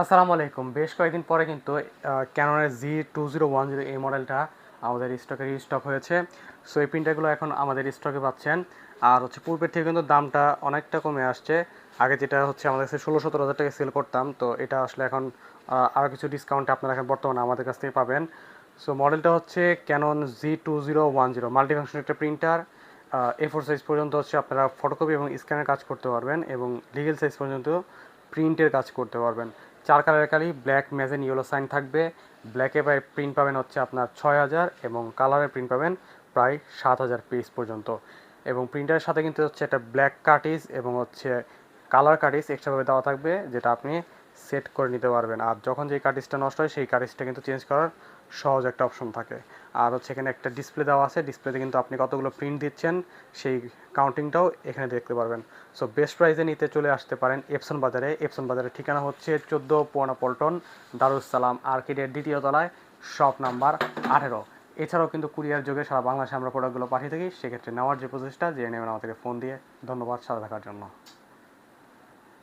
আসসালামু আলাইকুম। বেশ কয়েকদিন পরে কিন্তু ক্যাননের G two zero one zero এই মডেলটা আমাদের স্টকে রিস্টক হয়েছে। সো এই প্রিন্টারগুলো এখন আমাদের স্টকে পাচ্ছেন। আর হচ্ছে পূর্বের থেকে কিন্তু দামটা অনেকটা কমে আসছে। আগে যেটা হচ্ছে আমাদের কাছে ষোলো সতেরো হাজার টাকা সেল করতাম, তো এটা আসলে এখন আরও কিছু ডিসকাউন্টে আপনারা এখন বর্তমানে আমাদের কাছ থেকে পাবেন। সো মডেলটা হচ্ছে Canon G two zero one zero multifunction একটা প্রিন্টার এ ফোর সাইজ পর্যন্ত হচ্ছে আপনারা ফটোকপি এবং স্ক্যানের কাজ করতে পারবেন এবং লিগেল সাইজ পর্যন্ত প্রিন্টের কাজ করতে পারবেন। চার কালারের কালি ব্ল্যাক ম্যাজেন ইয়েলো সাইন থাকবে। ব্ল্যাকে প্রায় প্রিন্ট পাবেন হচ্ছে আপনার ছয় হাজার এবং কালারের প্রিন্ট পাবেন প্রায় সাত হাজার পিস পর্যন্ত। এবং প্রিন্টারের সাথে কিন্তু হচ্ছে একটা ব্ল্যাক কার্টিস এবং হচ্ছে কালার কার্টিস এক্সট্রাভাবে দেওয়া থাকবে, যেটা আপনি সেট করে নিতে পারবেন। আর যখন যে কার্টিসটা নষ্ট হয়, সেই কার্টিসটা কিন্তু চেঞ্জ করার সহজ একটা অপশন থাকে। আর হচ্ছে এখানে একটা ডিসপ্লে দেওয়া আছে ডিসপ্লেতে কিন্তু আপনি কতগুলো প্রিন্ট দিচ্ছেন, সেই কাউন্টিংটাও এখানে দেখতে পারবেন। সো বেস্ট প্রাইসে নিতে চলে আসতে পারেন এপসন বাজারে। এপসন বাজারের ঠিকানা হচ্ছে চোদ্দ পুয়ানা পল্টন দারুসালাম আর্কিডের দ্বিতীয় তলায় শপ নাম্বার আঠেরো। এছাড়াও কিন্তু কুরিয়ার যোগে সারা বাংলাদেশে আমরা প্রোডাক্টগুলো পাঠিয়ে থাকি। সেক্ষেত্রে নেওয়ার যে প্রসেসটা জেনে নেবেন আমাদেরকে ফোন দিয়ে। ধন্যবাদ, সাথে থাকার জন্য।